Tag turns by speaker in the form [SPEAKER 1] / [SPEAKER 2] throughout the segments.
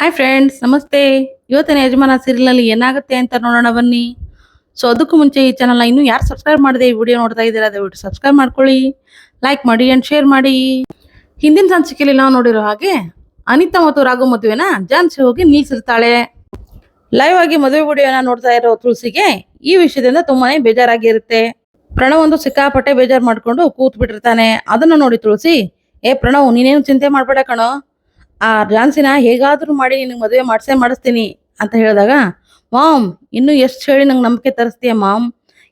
[SPEAKER 1] Hi friends ನಮಸ್ತೆ. ಇವತ್ತಿನ ಯಜಮಾನ ಸೀರಿಯಲ್ನಲ್ಲಿ ಏನಾಗುತ್ತೆ ಅಂತ ನೋಡೋಣ ಬನ್ನಿ. ಸೊ ಅದಕ್ಕೂ ಮುಂಚೆ ಈ ಚಾನಲ್ನ ಇನ್ನೂ ಯಾರು ಸಬ್ಸ್ಕ್ರೈಬ್ ಮಾಡಿದೆ ಈ ವಿಡಿಯೋ ನೋಡ್ತಾ ಇದ್ದೀರಾ, ದಯವಿಟ್ಟು ಸಬ್ಸ್ಕ್ರೈಬ್ ಮಾಡ್ಕೊಳ್ಳಿ. ಲೈಕ್ ಮಾಡಿ ಆ್ಯಂಡ್ ಶೇರ್ ಮಾಡಿ. ಹಿಂದಿನ ಸಂಚಿಕೆಯಲ್ಲಿ ನಾವು ನೋಡಿರೋ ಹಾಗೆ ಅನಿತಾ ಮತ್ತು ರಾಘು ಮದುವೆನ ಜಾನ್ಸಿ ಹೋಗಿ ನಿಲ್ಲಿಸಿರ್ತಾಳೆ. ಲೈವ್ ಆಗಿ ಮದುವೆ ವಿಡಿಯೋನ ನೋಡ್ತಾ ಇರೋ ತುಳಸಿಗೆ ಈ ವಿಷಯದಿಂದ ತುಂಬಾನೇ ಬೇಜಾರಾಗಿರುತ್ತೆ. ಪ್ರಣವ್ ಒಂದು ಸಿಕ್ಕಾಪಟ್ಟೆ ಬೇಜಾರು ಮಾಡ್ಕೊಂಡು ಕೂತ್ ಬಿಟ್ಟಿರ್ತಾನೆ ಅದನ್ನ ನೋಡಿ ತುಳಸಿ, ಏ ಪ್ರಣವ್, ನೀನೇನು ಚಿಂತೆ ಮಾಡಬೇಡ ಕಣೋ. ಆ ಜಾನ್ಸಿನ ಹೇಗಾದರೂ ಮಾಡಿ ನಿನಗೆ ಮದುವೆ ಮಾಡಿಸೇ ಮಾಡಿಸ್ತೀನಿ ಅಂತ ಹೇಳಿದಾಗ, ಮಾಮ್, ಇನ್ನು ಎಷ್ಟು ಹೇಳಿ ನಂಗೆ ನಂಬಿಕೆ ತರಿಸ್ತೀಯ ಮಾಮ್?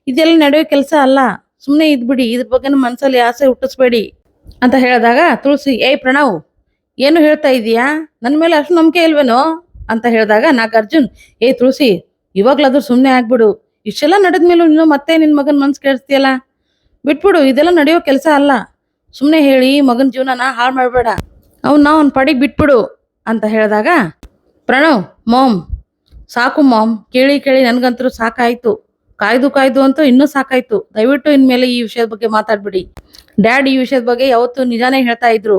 [SPEAKER 1] ಇದೆಲ್ಲ ನಡೆಯೋ ಕೆಲಸ ಅಲ್ಲ. ಸುಮ್ಮನೆ ಇದ್ಬಿಡಿ. ಇದ್ರ ಬಗ್ಗೆ ಮನಸ್ಸಲ್ಲಿ ಆಸೆ ಹುಟ್ಟಿಸ್ಬೇಡಿ. ಅಂತ ಹೇಳಿದಾಗ ತುಳಸಿ, ಏಯ್ ಪ್ರಣವ್, ಏನು ಹೇಳ್ತಾ ಇದೀಯಾ? ನನ್ನ ಮೇಲೆ ಅಷ್ಟು ನಂಬಿಕೆ ಇಲ್ವೇನೋ? ಅಂತ ಹೇಳಿದಾಗ ನಾಗಾರ್ಜುನ್, ಏಯ್ ತುಳಸಿ, ಇವಾಗ್ಲಾದ್ರೂ ಸುಮ್ಮನೆ ಆಗ್ಬಿಡು. ಇಷ್ಟೆಲ್ಲ ನಡೆದ್ಮೇಲೂ ನೀನು ಮತ್ತೆ ನಿನ್ನ ಮಗನ ಮನ್ಸು ಕೇಳಿಸ್ತೀಯಲ್ಲ ಬಿಟ್ಬಿಡು, ಇದೆಲ್ಲ ನಡೆಯೋ ಕೆಲಸ ಅಲ್ಲ. ಸುಮ್ಮನೆ ಹೇಳಿ ಮಗನ ಜೀವನನ ಹಾಳು ಮಾಡಬೇಡ. ಅವ್ನ ಅವ್ನ ಪಡಿಗೆ ಬಿಟ್ಬಿಡು ಅಂತ ಹೇಳಿದಾಗ, ಪ್ರಣವ್, ಮಾಮ್, ಸಾಕು ಮಾಮ್, ಕೇಳಿ ಕೇಳಿ ನನಗಂತೂ ಸಾಕಾಯಿತು. ಕಾಯ್ದು ಕಾಯ್ದು ಅಂತೂ ಇನ್ನೂ ಸಾಕಾಯ್ತು. ದಯವಿಟ್ಟು ಇನ್ಮೇಲೆ ಈ ವಿಷಯದ ಬಗ್ಗೆ ಮಾತಾಡ್ಬಿಡಿ. ಡ್ಯಾಡ್ ಈ ವಿಷಯದ ಬಗ್ಗೆ ಯಾವತ್ತೂ ನಿಜಾನೇ ಹೇಳ್ತಾ ಇದ್ರು.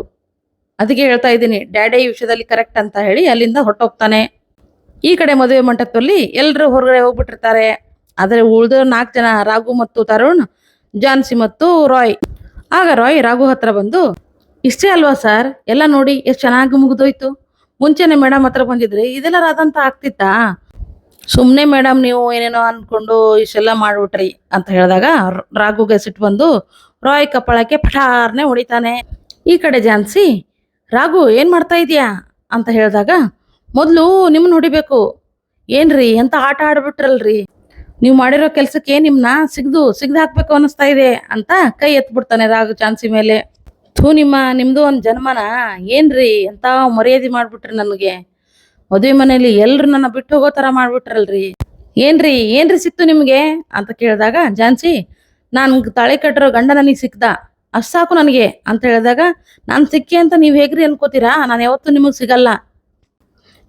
[SPEAKER 1] ಅದಕ್ಕೆ ಹೇಳ್ತಾ ಇದ್ದೀನಿ, ಡ್ಯಾಡೇ ಈ ವಿಷಯದಲ್ಲಿ ಕರೆಕ್ಟ್ ಅಂತ ಹೇಳಿ ಅಲ್ಲಿಂದ ಹೊಟ್ಟೋಗ್ತಾನೆ ಈ ಕಡೆ ಮದುವೆ ಮಂಟಪದಲ್ಲಿ ಎಲ್ಲರೂ ಹೊರಗಡೆ ಹೋಗ್ಬಿಟ್ಟಿರ್ತಾರೆ. ಆದರೆ ಉಳಿದ ನಾಲ್ಕು ಜನ ರಾಘು ಮತ್ತು ತರುಣ್, ಜಾನ್ಸಿ ಮತ್ತು ರಾಯ್. ಆಗ ರಾಯ್ ರಾಘು ಹತ್ರ ಬಂದು ಇಷ್ಟೇ ಅಲ್ವಾ ಸರ್ ಎಲ್ಲ ನೋಡಿ ಎಷ್ಟು ಚೆನ್ನಾಗಿ ಮುಗಿದೋಯ್ತು. ಮುಂಚೆನೆ ಮೇಡಮ್ ಹತ್ರ ಬಂದಿದ್ರೆ, ಇದೆಲ್ಲ ರಾದಂತ ಆಗ್ತಿತ್ತಾ? ಸುಮ್ಮನೆ ಮೇಡಮ್ ನೀವು ಏನೇನೋ ಅನ್ಕೊಂಡು ಇಷ್ಟೆಲ್ಲ ಮಾಡ್ಬಿಟ್ರಿ ಅಂತ ಹೇಳಿದಾಗ ರಾಘುಗೆ ಸಿಟ್ಟು ಬಂದು ರಾಯ್ ಕಪ್ಪಳಕ್ಕೆ ಪಠಾರ್ನೆ ಹೊಡಿತಾನೆ. ಈ ಕಡೆ ಜಾನ್ಸಿ ರಾಘು, ಏನು ಮಾಡ್ತಾ ಇದೀಯಾ? ಅಂತ ಹೇಳಿದಾಗ, ಮೊದಲು ನಿಮ್ಮನ್ನ ಹೊಡಿಬೇಕು. ಏನ್ರಿ, ಎಂತ ಆಟ ಆಡ್ಬಿಟ್ರಲ್ರಿ? ನೀವು ಮಾಡಿರೋ ಕೆಲ್ಸಕ್ಕೆ ನಿಮ್ಮನ್ನ ಸಿಗ್ದು ಸಿಗ್ದು ಹಾಕ್ಬೇಕು ಅನ್ನಿಸ್ತಾ ಇದೆ ಅಂತ ಕೈ ಎತ್ಬಿಡ್ತಾನೆ ರಾಘು ಜಾನ್ಸಿ ಮೇಲೆ. ಥೂ ನಿಮ್ಮ ನಿಮ್ಮದು ಒಂದು ಜನ್ಮನ? ಏನ್ರಿ ಎಂತ ಮರ್ಯಾದೆ ಮಾಡ್ಬಿಟ್ರಿ ನನಗೆ? ಮದುವೆ ಮನೇಲಿ ಎಲ್ಲರೂ ನನ್ನ ಬಿಟ್ಟು ಹೋಗೋ ಥರ ಮಾಡಿಬಿಟ್ರಲ್ರಿ. ಏನ್ರಿ ಏನ್ರಿ ಸಿಕ್ತು ನಿಮಗೆ? ಅಂತ ಕೇಳಿದಾಗ, ಜಾನ್ಸಿ, ನಾನು ತಾಳೆ ಕಟ್ಟಿರೋ ಗಂಡ ನನಗೆ ಸಿಕ್ದ. ಅಷ್ಟು ಸಾಕು ನನಗೆ, ಅಂತ ಹೇಳಿದಾಗ, ನಾನು ಸಿಕ್ಕಿ ಅಂತ ನೀವು ಹೇಗ್ರಿ ಅನ್ಕೋತೀರಾ? ನಾನು ಯಾವತ್ತೂ ನಿಮಗೆ ಸಿಗಲ್ಲ.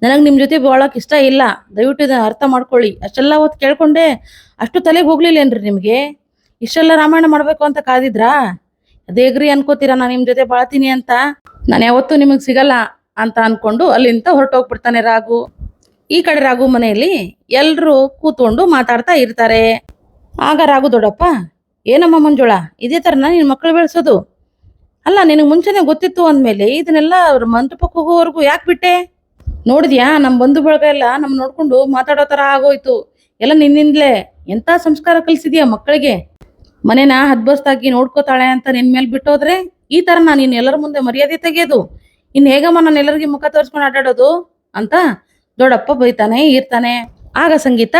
[SPEAKER 1] ನನಗೆ ನಿಮ್ಮ ಜೊತೆ ಬಾಳಕ್ಕೆ ಇಷ್ಟ ಇಲ್ಲ. ದಯವಿಟ್ಟು ಇದನ್ನು ಅರ್ಥ ಮಾಡ್ಕೊಳ್ಳಿ. ಅಷ್ಟೆಲ್ಲ ಹೊತ್ತು ಕೇಳ್ಕೊಂಡೆ ಅಷ್ಟು ತಲೆಗೆ ಹೋಗ್ಲಿಲ್ಲೇನ್ರಿ ನಿಮಗೆ? ಇಷ್ಟೆಲ್ಲ ರಾಮಾಯಣ ಮಾಡಬೇಕು ಅಂತ ಕಾದಿದ್ರಾ? ಅದೇಗ್ರಿ ಅನ್ಕೋತೀರಾ? ನಾನು ನಿಮ್ಮ ಜೊತೆ ಬಾಳ್ತೀನಿ ಅಂತ. ನಾನು ಯಾವತ್ತೂ ನಿಮಗೆ ಸಿಗಲ್ಲ ಅಂತ ಅನ್ಕೊಂಡು ಅಲ್ಲಿಂದ ಹೊರಟೋಗ್ಬಿಡ್ತಾನೆ ರಾಘು. ಈ ಕಡೆ ರಾಘು ಮನೆಯಲ್ಲಿ ಎಲ್ಲರೂ ಕೂತ್ಕೊಂಡು ಮಾತಾಡ್ತಾ ಇರ್ತಾರೆ. ಆಗ ರಾಘು, ದೊಡ್ಡಪ್ಪ, ಏನಮ್ಮ ಮಂಜುಳ? ಇದೇ ಥರನ ನಿನ್ನ ಮಕ್ಕಳು ಬೆಳೆಸೋದು? ಅಲ್ಲ, ನಿನಗೆ ಮುಂಚೆನೆ ಗೊತ್ತಿತ್ತು ಅಂದ್ಮೇಲೆ ಇದನ್ನೆಲ್ಲ ಅವ್ರ ಮಂಟಪಕ್ಕೆ ಹೋಗೋವರೆಗೂ ಯಾಕೆ ಬಿಟ್ಟೆ? ನೋಡಿದ್ಯಾ ನಮ್ಮ ಬಂಧು ಬಳಗ ಎಲ್ಲ ನಮ್ಮ ನೋಡ್ಕೊಂಡು ಮಾತಾಡೋ ಥರ ಆಗೋಯ್ತು. ಎಲ್ಲ ನಿನ್ನಿಂದಲೇ. ಎಂಥ ಸಂಸ್ಕಾರ ಕಲಿಸಿದ್ಯಾ ಮಕ್ಕಳಿಗೆ? ಮನೇನ ಹದ್ಬಸ್ತಾಗಿ ನೋಡ್ಕೋತಾಳೆ ಅಂತ ನಿನ್ ಮೇಲೆ ಬಿಟ್ಟೋದ್ರೆ ಈ ತರ ನಾನು ನೀನ್ ಎಲ್ಲರ ಮುಂದೆ ಮರ್ಯಾದೆ ತೆಗೆಯೋದು. ಇನ್ ಹೇಗಮ್ಮ ನಾನು ಎಲ್ಲರಿಗೆ ಮುಖ ತೋರಿಸ್ಕೊಂಡು ಆಟಾಡೋದು ಅಂತ ದೊಡ್ಡಪ್ಪ ಬೈತಾನೆ ಇರ್ತಾನೆ ಆಗ ಸಂಗೀತ,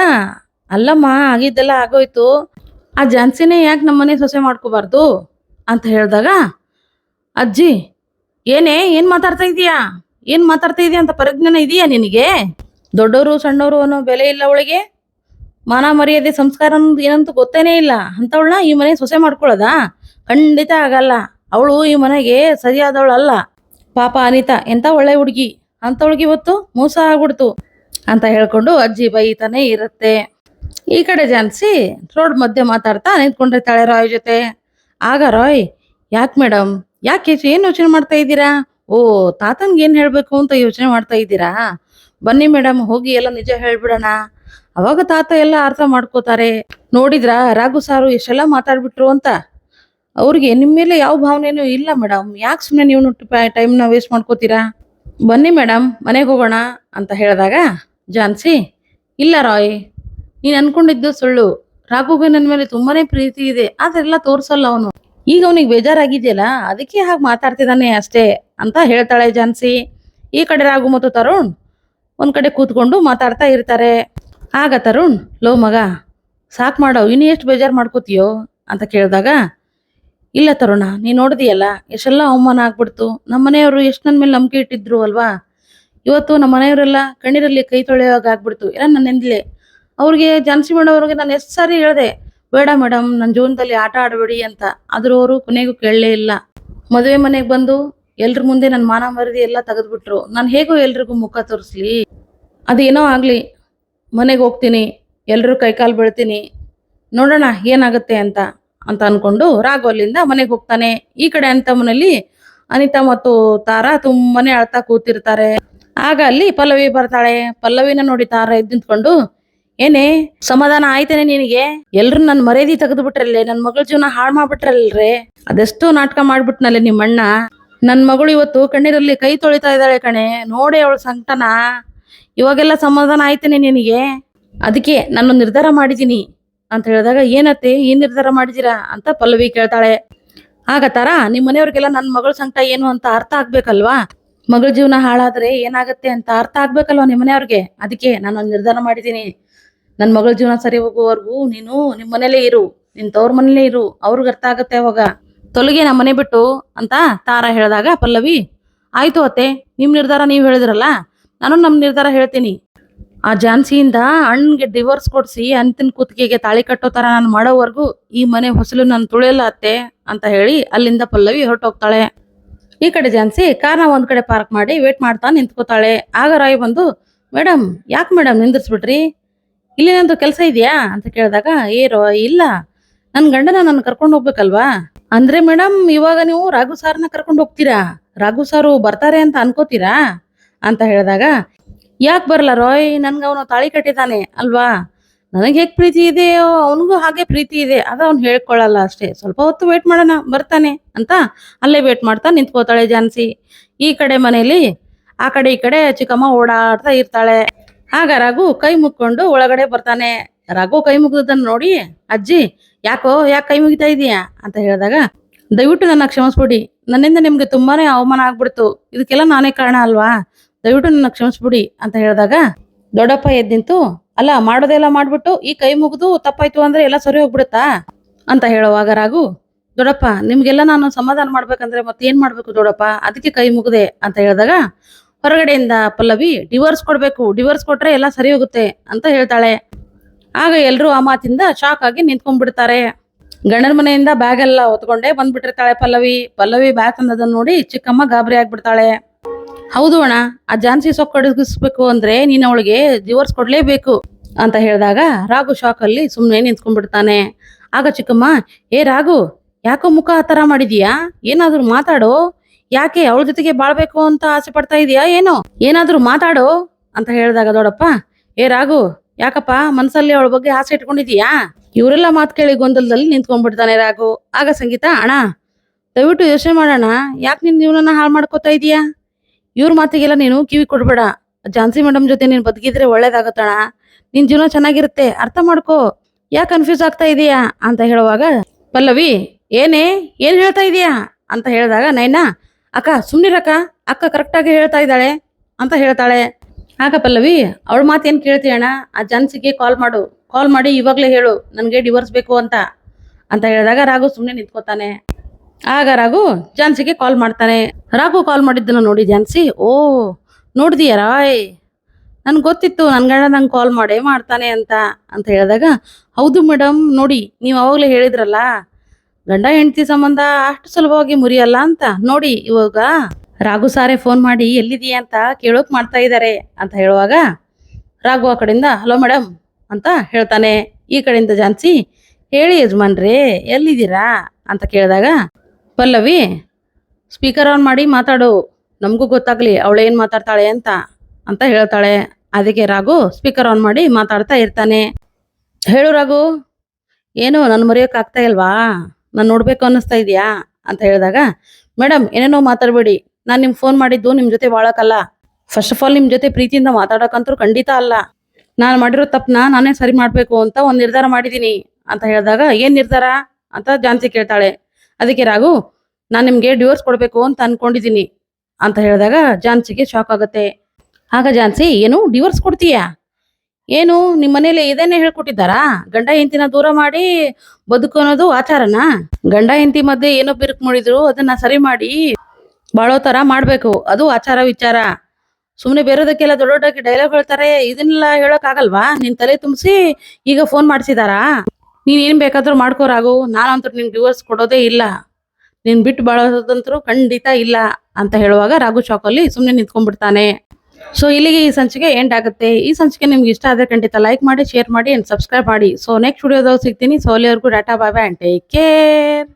[SPEAKER 1] ಅಲ್ಲಮ್ಮ, ಆಗಿದ್ದೆಲ್ಲ ಆಗೋಯ್ತು. ಆ ಜಾನ್ಸಿನೇ ಯಾಕೆ ನಮ್ಮನೆ ಸೊಸೆ ಮಾಡ್ಕೋಬಾರ್ದು? ಅಂತ ಹೇಳಿದಾಗ, ಅಜ್ಜಿ, ಏನೇ, ಏನ್ ಮಾತಾಡ್ತಾ ಇದೀಯಾ ಏನ್ ಮಾತಾಡ್ತಾ ಇದೀಯ ಅಂತ ಪರಿಜ್ಞಾನ ಇದೆಯಾ ನಿನಗೆ? ದೊಡ್ಡವರು ಸಣ್ಣವರು ಅನ್ನೋ ಬೆಲೆ ಇಲ್ಲ ಅವಳಿಗೆ ಮಾನ ಮರ್ಯಾದೆ ಸಂಸ್ಕಾರ ಏನಂತೂ ಗೊತ್ತೇನೇ ಇಲ್ಲ. ಅಂತವಳನ್ನ ಈ ಮನೆ ಸೊಸೆ ಮಾಡ್ಕೊಳ್ಳೋದಾ? ಖಂಡಿತ ಆಗಲ್ಲ. ಅವಳು ಈ ಮನೆಗೆ ಸರಿಯಾದವಳಲ್ಲ. ಪಾಪ ಅನಿತಾ ಎಂತ ಒಳ್ಳೆ ಹುಡುಗಿ. ಅಂತವಳಿಗೆ ಇವತ್ತು ಮೋಸ ಆಗ್ಬಿಡ್ತು ಅಂತ ಹೇಳ್ಕೊಂಡು ಅಜ್ಜಿ ಬೈತಾನೆ ಇರುತ್ತೆ. ಈ ಕಡೆ ಜಾನ್ಸಿ ರೋಡ್ ಮಧ್ಯೆ ಮಾತಾಡ್ತಾ ನಿಂತ್ಕೊಂಡಿರ್ತಾಳೆ ರಾಯ್ ಜೊತೆ. ಆಗ ರಾಯ್, ಯಾಕೆ ಮೇಡಮ್ ಯಾಕೆ ಏನು ಯೋಚನೆ ಮಾಡ್ತಾ ಇದ್ದೀರಾ? ಓ, ತಾತನ್ಗೆ ಏನು ಹೇಳಬೇಕು ಅಂತ ಯೋಚನೆ ಮಾಡ್ತಾ ಇದ್ದೀರಾ? ಬನ್ನಿ ಮೇಡಮ್ ಹೋಗಿ ಎಲ್ಲ ನಿಜ ಹೇಳ್ಬಿಡೋಣ. ಅವಾಗ ತಾತ ಎಲ್ಲ ಅರ್ಥ ಮಾಡ್ಕೋತಾರೆ, ನೋಡಿದ್ರಾ ರಾಘು ಸಾರು ಎಷ್ಟೆಲ್ಲ ಮಾತಾಡ್ಬಿಟ್ರು ಅಂತ? ಅವ್ರಿಗೆ ನಿಮ್ಮ ಮೇಲೆ ಯಾವ ಭಾವನೆನೂ ಇಲ್ಲ ಮೇಡಮ್ ಯಾಕೆ ಸುಮ್ಮನೆ ನೀವು ಟೈಮ್ನ ವೇಸ್ಟ್ ಮಾಡ್ಕೋತೀರಾ? ಬನ್ನಿ ಮೇಡಮ್ ಮನೆಗೆ ಹೋಗೋಣ ಅಂತ ಹೇಳಿದಾಗ, ಜಾನ್ಸಿ, ಇಲ್ಲ ರಾಯ್, ನೀನು ಅನ್ಕೊಂಡಿದ್ದು ಸುಳ್ಳು. ರಾಘುಗೆ ನನ್ನ ಮೇಲೆ ತುಂಬಾನೇ ಪ್ರೀತಿ ಇದೆ ಆದ್ರೆಲ್ಲ ತೋರಿಸಲ್ಲ ಅವನು. ಈಗ ಅವನಿಗೆ ಬೇಜಾರಾಗಿದೆಯಲ್ಲ, ಅದಕ್ಕೆ ಹಾಗೆ ಮಾತಾಡ್ತಿದ್ದಾನೆ ಅಷ್ಟೇ ಅಂತ ಹೇಳ್ತಾಳೆ ಜಾನ್ಸಿ. ಈ ಕಡೆ ರಾಘು ಮತ್ತು ತರುಣ್ ಒಂದ್ ಕಡೆ ಕೂತ್ಕೊಂಡು ಮಾತಾಡ್ತಾ ಇರ್ತಾರೆ. ಆಗ ತರುಣ್ ಲೋ ಮಗ, ಸಾಕ್ ಮಾಡೋ, ಇನ್ನು ಎಷ್ಟು ಬೇಜಾರು ಮಾಡ್ಕೋತೀಯೋ ಅಂತ ಕೇಳಿದಾಗ, ಇಲ್ಲ ತರುಣ ನೀ ನೋಡಿದೆಯಲ್ಲ, ಎಷ್ಟೆಲ್ಲ ಅವಮಾನ ಆಗ್ಬಿಡ್ತು. ನಮ್ಮ ಮನೆಯವರು ಎಷ್ಟು ನನ್ನ ಮೇಲೆ ನಂಬಿಕೆ ಇಟ್ಟಿದ್ರು ಅಲ್ವಾ? ಇವತ್ತು ನಮ್ಮ ಮನೆಯವರೆಲ್ಲ ಕಣ್ಣೀರಲ್ಲಿ ಕೈ ಆಗಿಬಿಡ್ತು. ಆಗ್ಬಿಡ್ತು ಎಲ್ಲ ನನ್ನಿಂದಲೇ ಅವ್ರಿಗೆ ಜಾನ್ಸಿ ಮಾಡೋವ್ರಿಗೆ ನಾನು ಎಷ್ಟು ಸಾರಿ ಹೇಳಿದೆ, ಬೇಡ ಮೇಡಮ್ ನನ್ನ ಜೀವನದಲ್ಲಿ ಆಟ ಆಡಬೇಡಿ ಅಂತ. ಆದರೂ ಅವರು ಕೊನೆಗೂ ಕೇಳಲೇ ಇಲ್ಲ. ಮದುವೆ ಮನೆಗೆ ಬಂದು ಎಲ್ರ ಮುಂದೆ ನನ್ನ ಮಾನ ಮರದಿ ಎಲ್ಲ ತೆಗೆದ್ಬಿಟ್ರು. ನಾನು ಹೇಗೋ ಎಲ್ರಿಗೂ ಮುಖ ತೋರಿಸ್ಲಿ. ಅದೇನೋ ಆಗಲಿ ಮನೆಗೆ ಹೋಗ್ತೀನಿ ಎಲ್ಲರೂ ಕೈಕಾಲು ಬೀಳ್ತೀನಿ, ನೋಡೋಣ ಏನಾಗುತ್ತೆ ಅಂತ ಅಂತ ಅನ್ಕೊಂಡು ರಾಘವಲ್ಲಿಂದ ಮನೆಗೆ ಹೋಗ್ತಾನೆ. ಈ ಕಡೆ ಅಂತ ಮನೇಲಿ ಅನಿತಾ ಮತ್ತು ತಾರಾ ತುಂಬಾನೇ ಅಳ್ತಾ ಕೂತಿರ್ತಾರೆ. ಆಗ ಅಲ್ಲಿ ಪಲ್ಲವಿ ಬರ್ತಾಳೆ. ಪಲ್ಲವಿನ ನೋಡಿ ತಾರ ಎದ್ದು ಏನೇ, ಸಮಾಧಾನ ಆಯ್ತೇನೆ ನಿನಗೆ? ಎಲ್ರು ನನ್ ಮರ್ಯಾದಿ ತೆಗೆದು ಬಿಟ್ರಲ್ಲೇ ನನ್ನ ಮಗಳ ಜೀವನ ಹಾಳು ಮಾಡ್ಬಿಟ್ರಲ್ರಿ? ಅದೆಷ್ಟೋ ನಾಟಕ ಮಾಡ್ಬಿಟ್ನಲ್ಲೇ ನಿಮ್ಮಣ್ಣ. ನನ್ ಮಗಳು ಇವತ್ತು ಕಣ್ಣೀರಲ್ಲಿ ಕೈ ತೊಳಿತಾ ಇದ್ದಾಳೆ ಕಣೆ, ನೋಡಿ ಅವಳ ಸಂಕಟನ? ಇವಾಗೆಲ್ಲ ಸಮಾಧಾನ ಆಯ್ತೇನೆ ನಿನಗೆ? ಅದಕ್ಕೆ ನಾನು ನಿರ್ಧಾರ ಮಾಡಿದ್ದೀನಿ. ಅಂತ ಹೇಳಿದಾಗ, ಏನತ್ತೆ? ಏನ್ ನಿರ್ಧಾರ ಮಾಡಿದೀರಾ ಅಂತ ಪಲ್ಲವಿ ಕೇಳ್ತಾಳೆ. ಆಗ ತರ, ನಿಮ್ ಮನೆಯವ್ರಿಗೆಲ್ಲ ನನ್ ಮಗಳ ಸಂಕಟ ಏನು ಅಂತ ಅರ್ಥ ಆಗ್ಬೇಕಲ್ವಾ? ಮಗಳ ಜೀವನ ಹಾಳಾದ್ರೆ ಏನಾಗತ್ತೆ ಅಂತ ಅರ್ಥ ಆಗ್ಬೇಕಲ್ವಾ ನಿಮ್ಮ ಮನೆಯವ್ರಿಗೆ? ಅದಕ್ಕೆ ನಾನು ನಿರ್ಧಾರ ಮಾಡಿದ್ದೀನಿ. ನನ್ ಮಗಳ ಜೀವನ ಸರಿ ಹೋಗುವವರೆಗೂ ನೀನು ನಿಮ್ಮ ಮನೇಲೇ ಇರು. ನಿನ್ ತವ್ರ ಮನೇಲೇ ಇರು. ಅವ್ರಿಗೆ ಅರ್ಥ ಆಗತ್ತೆ ಅವಾಗ. ತೊಲಗೆ ನಮ್ಮ ಮನೆ ಬಿಟ್ಟು, ಅಂತ ತಾರ ಹೇಳಿದಾಗ ಪಲ್ಲವಿ, ಆಯ್ತು ಅತ್ತೆ, ನಿಮ್ ನಿರ್ಧಾರ ನೀವು ಹೇಳಿದ್ರಲ್ಲ? ನಾನು ನಮ್ಮ ನಿರ್ಧಾರ ಹೇಳ್ತೀನಿ. ಆ ಝಾನ್ಸಿಯಿಂದ ಅಣ್ಣಗೆ ಡಿವೋರ್ಸ್ ಕೊಡ್ಸಿ ಅಂತಿನ ಕುತ್ತಿಗೆಗೆ ತಾಳಿ ಕಟ್ಟೋ ತರ ನಾನು ಮಾಡೋವರೆಗೂ ಈ ಮನೆ ಹೊಸಲು ನಾನು ತುಳಿಯಲ್ಲ ಅತ್ತೆ ಅಂತ ಹೇಳಿ ಅಲ್ಲಿಂದ ಪಲ್ಲವಿ ಹೊರಟೋಗ್ತಾಳೆ. ಈ ಕಡೆ ಝಾನ್ಸಿ ಕಾರ್ನ ಒಂದ್ ಕಡೆ ಪಾರ್ಕ್ ಮಾಡಿ ವೇಟ್ ಮಾಡ್ತಾ ನಿಂತ್ಕೋತಾಳೆ. ಆಗ ರಾಯ್ ಬಂದು ಮೇಡಮ್ ಯಾಕೆ ಮೇಡಮ್ ನಿಂದಿರ್ಸ್ಬಿಟ್ರಿ? ಇಲ್ಲಿ ನಂದು ಕೆಲಸ ಇದೆಯಾ? ಅಂತ ಕೇಳಿದಾಗ ಏರೋ ಇಲ್ಲ. ನನ್ನ ಗಂಡನ ನನ್ನ ಕರ್ಕೊಂಡು ಹೋಗ್ಬೇಕಲ್ವಾ? ಅಂದ್ರೆ ಮೇಡಮ್ ಇವಾಗ ನೀವು ರಾಘು ಸಾರ್ನ ಕರ್ಕೊಂಡು ಹೋಗ್ತೀರಾ? ರಾಘು ಸಾರು ಬರ್ತಾರೆ ಅಂತ ಅನ್ಕೋತೀರಾ? ಅಂತ ಹೇಳಿದಾಗ, ಯಾಕೆ ಬರಲ್ಲ ರಾಯ್? ನನ್ಗೆ ಅವನು ತಾಳಿ ಕಟ್ಟಿದ್ದಾನೆ ಅಲ್ವಾ? ನನಗೆ ಹೇಗೆ ಪ್ರೀತಿ ಇದೆಯೋ, ಅವನಿಗೂ ಹಾಗೆ ಪ್ರೀತಿ ಇದೆ. ಅದು ಅವ್ನು ಹೇಳ್ಕೊಳ್ಳಲ್ಲ ಅಷ್ಟೇ. ಸ್ವಲ್ಪ ಹೊತ್ತು ವೇಟ್ ಮಾಡೋಣ, ಬರ್ತಾನೆ ಅಂತ ಅಲ್ಲೇ ವೇಟ್ ಮಾಡ್ತಾ ನಿಂತ್ಕೋತಾಳೆ ಜಾನ್ಸಿ. ಈ ಕಡೆ ಮನೇಲಿ, ಆ ಕಡೆ ಈ ಕಡೆ ಚಿಕ್ಕಮ್ಮ ಓಡಾಡ್ತಾ ಇರ್ತಾಳೆ. ಆಗ ರಘು ಕೈ ಮುಕ್ಕೊಂಡು ಒಳಗಡೆ ಬರ್ತಾನೆ. ರಘು ಕೈ ಮುಗಿದನ್ನು ನೋಡಿ, ಅಜ್ಜಿ, ಯಾಕೋ, ಯಾಕೆ ಕೈ ಮುಗಿತಾ ಇದೀಯಾ? ಅಂತ ಹೇಳಿದಾಗ, ದಯವಿಟ್ಟು ನನ್ನ ಕ್ಷಮಿಸ್ಬಿಡಿ. ನನ್ನಿಂದ ನಿಮ್ಗೆ ತುಂಬಾನೇ ಅವಮಾನ ಆಗ್ಬಿಡ್ತು. ಇದಕ್ಕೆಲ್ಲ ನಾನೇ ಕಾರಣ ಅಲ್ವಾ? ದಯವಿಟ್ಟು ನನ್ನ ಕ್ಷಮಿಸ್ಬಿಡಿ ಅಂತ ಹೇಳಿದಾಗ ದೊಡ್ಡಪ್ಪ ಎದ್ದು ನಿಂತು ಅಲ್ಲ ಮಾಡೋದೆಲ್ಲ ಮಾಡ್ಬಿಟ್ಟು ಈ ಕೈ ಮುಗಿದು ತಪ್ಪಾಯ್ತು ಅಂದ್ರೆ ಎಲ್ಲ ಸರಿ ಹೋಗ್ಬಿಡುತ್ತಾ? ಅಂತ ಹೇಳುವಾಗ ರಾಗು ದೊಡ್ಡಪ್ಪ, ನಿಮ್ಗೆಲ್ಲ ನಾನು ಸಮಾಧಾನ ಮಾಡ್ಬೇಕಂದ್ರೆ ಮತ್ತೆ ಏನ್ ಮಾಡ್ಬೇಕು ದೊಡ್ಡಪ್ಪ? ಅದಕ್ಕೆ ಕೈ ಮುಗಿದೆ, ಅಂತ ಹೇಳಿದಾಗ, ಹೊರಗಡೆಯಿಂದ ಪಲ್ಲವಿ ಡಿವೋರ್ಸ್ ಕೊಡ್ಬೇಕು ಡಿವೋರ್ಸ್ ಕೊಟ್ರೆ ಎಲ್ಲ ಸರಿ ಹೋಗುತ್ತೆ, ಅಂತ ಹೇಳ್ತಾಳೆ. ಆಗ ಎಲ್ಲರೂ ಆ ಮಾತಿಂದ ಶಾಕ್ ಆಗಿ ನಿಂತ್ಕೊಂಡ್ಬಿಡ್ತಾರೆ. ಗಂಡನ ಮನೆಯಿಂದ ಬ್ಯಾಗ್ ಎಲ್ಲ ಹೊತ್ಕೊಂಡೆ ಬಂದ್ಬಿಟ್ಟಿರ್ತಾಳೆ ಪಲ್ಲವಿ. ಪಲ್ಲವಿ ಬ್ಯಾಗ್ ತಂದದನ್ನ ನೋಡಿ ಚಿಕ್ಕಮ್ಮ ಗಾಬರಿ ಆಗ್ಬಿಡ್ತಾಳೆ. ಹೌದು ಅಣ್ಣ, ಆ ಜಾನ್ಸಿ ಸೊಪ್ಪು ಅಡಗಿಸ್ಬೇಕು ಅಂದ್ರೆ ನೀನು ಅವಳಿಗೆ ಡಿವೋರ್ಸ್ ಕೊಡ್ಲೇಬೇಕು ಅಂತ ಹೇಳಿದಾಗ ರಾಘು ಶಾಕ್ ಅಲ್ಲಿ ಸುಮ್ಮನೆ ನಿಂತ್ಕೊಂಡ್ಬಿಡ್ತಾನೆ. ಆಗ ಚಿಕ್ಕಮ್ಮ, ಏ ರಾಘು, ಯಾಕೋ ಮುಖ ಆ ಥರ ಮಾಡಿದೀಯಾ? ಏನಾದರೂ ಮಾತಾಡೋ? ಯಾಕೆ ಅವಳ ಜೊತೆಗೆ ಬಾಳ್ಬೇಕು ಅಂತ ಆಸೆ ಪಡ್ತಾ ಇದೀಯಾ? ಏನೋ? ಏನಾದರೂ ಮಾತಾಡೋ? ಅಂತ ಹೇಳಿದಾಗ, ದೊಡ್ಡಪ್ಪ, ಏ ರಾಘು, ಯಾಕಪ್ಪ ಮನ್ಸಲ್ಲಿ ಅವಳ ಬಗ್ಗೆ ಆಸೆ ಇಟ್ಕೊಂಡಿದೀಯಾ? ಇವರೆಲ್ಲ ಮಾತು ಕೇಳಿ ಗೊಂದಲದಲ್ಲಿ ನಿಂತ್ಕೊಂಡ್ಬಿಡ್ತಾನೆ ರಾಘು. ಆಗ ಸಂಗೀತ, ಅಣ್ಣ, ದಯವಿಟ್ಟು ಯೋಚನೆ ಮಾಡೋಣ, ಯಾಕೆ ನಿನ್ನ ಜೀವನನ ಹಾಳು ಮಾಡ್ಕೋತಾ ಇದೀಯಾ? ಇವ್ರ ಮಾತಿಗೆಲ್ಲ ನೀನು ಕಿವಿ ಕೊಡ್ಬೇಡ. ಝಾನ್ಸಿ ಮೇಡಮ್ ಜೊತೆ ನೀನ್ ಬದುಕಿದ್ರೆ ಒಳ್ಳೇದಾಗತ್ತಣ ನಿನ್ ಜೀವನ ಚೆನ್ನಾಗಿರುತ್ತೆ. ಅರ್ಥ ಮಾಡ್ಕೋ. ಯಾಕೆ ಕನ್ಫ್ಯೂಸ್ ಆಗ್ತಾ ಇದೀಯಾ? ಅಂತ ಹೇಳುವಾಗ, ಪಲ್ಲವಿ, ಏನೇ, ಏನ್ ಹೇಳ್ತಾ ಇದೀಯಾ? ಅಂತ ಹೇಳಿದಾಗ ನೈನಾ ಅಕ್ಕ ಸುಮ್ನಿರಕ್ಕ ಅಕ್ಕ. ಕರೆಕ್ಟಾಗಿ ಹೇಳ್ತಾ ಇದ್ದಾಳೆ ಅಂತ ಹೇಳ್ತಾಳೆ. ಆಗ ಪಲ್ಲವಿ, ಅವಳ ಮಾತು ಏನ್ ಕೇಳ್ತೀಯಣ್ಣ ಆ ಜಾನ್ಸಿಗೆ ಕಾಲ್ ಮಾಡು. ಕಾಲ್ ಮಾಡಿ ಇವಾಗ್ಲೇ ಹೇಳು. ನನಗೆ ಡಿವೋರ್ಸ್ ಬೇಕು ಅಂತ. ಅಂತ ಹೇಳಿದಾಗ ರಾಘು ಸುಮ್ಮನೆ ನಿಂತ್ಕೋತಾನೆ. ಆಗ ರಾಘು ಜಾನ್ಸಿಗೆ ಕಾಲ್ ಮಾಡ್ತಾನೆ. ರಾಘು ಕಾಲ್ ಮಾಡಿದ್ದನ್ನು ನೋಡಿ ಝಾನ್ಸಿ, ಓ, ನೋಡಿದೀಯ ರಾಯ್? ನನ್ಗೆ ಗೊತ್ತಿತ್ತು ನನ್ನ ಗಂಡ ನಂಗೆ ಕಾಲ್ ಮಾಡೇ ಮಾಡ್ತಾನೆ ಅಂತ. ಅಂತ ಹೇಳಿದಾಗ, ಹೌದು ಮೇಡಮ್ ನೋಡಿ, ನೀವು ಅವಾಗಲೇ ಹೇಳಿದ್ರಲ್ಲ, ಗಂಡ ಹೆಂಡತಿ ಸಂಬಂಧ ಅಷ್ಟು ಸುಲಭವಾಗಿ ಮುರಿಯಲ್ಲ ಅಂತ. ನೋಡಿ, ಇವಾಗ ರಾಘು ಸಾರೆ ಫೋನ್ ಮಾಡಿ ಎಲ್ಲಿದೀಯ ಅಂತ ಕೇಳೋಕೆ ಮಾಡ್ತಾ ಇದ್ದಾರೆ ಅಂತ ಹೇಳುವಾಗ, ರಾಘು ಆ ಕಡೆಯಿಂದ, ಹಲೋ ಮೇಡಮ್ ಅಂತ ಹೇಳ್ತಾನೆ. ಈ ಕಡೆಯಿಂದ ಜಾನ್ಸಿ ಹೇಳಿ ಯಜಮಾನ್ರೇ, ಎಲ್ಲಿದ್ದೀರಾ? ಅಂತ ಕೇಳಿದಾಗ ಪಲ್ಲವಿ ಸ್ಪೀಕರ್ ಆನ್ ಮಾಡಿ ಮಾತಾಡು. ನಮಗೂ ಗೊತ್ತಾಗ್ಲಿ ಅವಳೇನು ಮಾತಾಡ್ತಾಳೆ ಅಂತ ಅಂತ ಹೇಳ್ತಾಳೆ. ಅದಕ್ಕೆ ರಾಘು ಸ್ಪೀಕರ್ ಆನ್ ಮಾಡಿ ಮಾತಾಡ್ತಾ ಇರ್ತಾನೆ. ಹೇಳು ರಾಘು, ಏನು ನನ್ನ ಮರೆಯೋಕ್ಕಾಗ್ತಾ ಇಲ್ವಾ? ನಾನು ನೋಡಬೇಕು ಅನ್ನಿಸ್ತಾ ಇದೆಯಾ? ಅಂತ ಹೇಳಿದಾಗ ಮೇಡಮ್ ಏನೇನೋ ಮಾತಾಡಬೇಡಿ. ನಾನು ನಿಮ್ಗೆ ಫೋನ್ ಮಾಡಿದ್ದು ನಿಮ್ಮ ಜೊತೆ ಬಾಳೋಕ್ಕಲ್ಲ. ಫಸ್ಟ್ ಆಫ್ ಆಲ್ ನಿಮ್ಮ ಜೊತೆ ಪ್ರೀತಿಯಿಂದ ಮಾತಾಡೋಕ್ಕಂತೂ ಖಂಡಿತ ಅಲ್ಲ. ನಾನು ಮಾಡಿರೋ ತಪ್ಪನ್ನ ನಾನೇ ಸರಿ ಮಾಡಬೇಕು ಅಂತ ಒಂದು ನಿರ್ಧಾರ ಮಾಡಿದ್ದೀನಿ ಅಂತ ಹೇಳಿದಾಗ, ಏನು ನಿರ್ಧಾರ? ಅಂತ ಜಾನ್ಸಿ ಕೇಳ್ತಾಳೆ. ಅದಕ್ಕೆ ರಾಘು, ನಾನು ನಿಮಗೆ ಡಿವೋರ್ಸ್ ಕೊಡಬೇಕು ಅಂತ ಅನ್ಕೊಂಡಿದ್ದೀನಿ ಅಂತ ಹೇಳಿದಾಗ ಜಾನ್ಸಿಗೆ ಶಾಕ್ ಆಗುತ್ತೆ. ಆಗ ಜಾನ್ಸಿ, ಏನು ಡಿವೋರ್ಸ್ ಕೊಡ್ತೀಯಾ? ಏನು ನಿಮ್ಮ ಮನೇಲಿ ಇದನ್ನೇ ಹೇಳ್ಕೊಟ್ಟಿದ್ದಾರಾ? ಗಂಡ ಹೆಂಡತಿನ ದೂರ ಮಾಡಿ ಬದುಕು ಅನ್ನೋದು ಆಚಾರನಾ? ಗಂಡ ಹೆಂಡತಿ ಮಧ್ಯೆ ಏನೋ ಬಿರುಕು ಮಾಡಿದ್ರು, ಅದನ್ನ ಸರಿ ಮಾಡಿ ಬಾಳೋ ತರ ಮಾಡ್ಬೇಕು. ಅದು ಆಚಾರ ವಿಚಾರ. ಸುಮ್ಮನೆ ಬೇರೆದಕ್ಕೆಲ್ಲ ದೊಡ್ಡ ದೊಡ್ಡ ಡೈಲಾಗ್ ಹೇಳ್ತಾರೆ, ಇದನ್ನೆಲ್ಲ ಹೇಳಕ್ ಆಗಲ್ವಾ ನಿನ್ ತಲೆ ತುಂಬಿಸಿ ಈಗ ಫೋನ್ ಮಾಡಿಸಿದಾರಾ? ನೀನ್ ಏನ್ ಬೇಕಾದ್ರೂ ಮಾಡ್ಕೋ ರಾಘು, ನಾನಂತೂ ನಿನ್ ಡಿವೋರ್ಸ್ ಕೊಡೋದೇ ಇಲ್ಲ. ನೀನ್ ಬಿಟ್ಟು ಬಾಳೋದಂತರೂ ಖಂಡಿತ ಇಲ್ಲ ಅಂತ ಹೇಳುವಾಗ ರಾಘು ಶಾಕಲ್ಲಿ ಸುಮ್ಮನೆ ನಿಂತ್ಕೊಂಡ್ಬಿಡ್ತಾನೆ. ಸೊ ಇಲ್ಲಿಗೆ ಈ ಸಂಚಿಕೆ ಎಂಡ್ ಆಗುತ್ತೆ. ಈ ಸಂಚಿಕೆ ನಿಮ್ಗೆ ಇಷ್ಟ ಆದ್ರೆ ಖಂಡಿತ ಲೈಕ್ ಮಾಡಿ ಶೇರ್ ಮಾಡಿ ಅಂಡ್ ಸಬ್ಸ್ಕ್ರೈಬ್ ಮಾಡಿ. ಸೊ ನೆಕ್ಸ್ಟ್ ವಿಡಿಯೋದಾಗ ಸಿಗ್ತೀನಿ. ಸೊ ಅಲ್ಲಿವರೆಗೂ tata bye and take care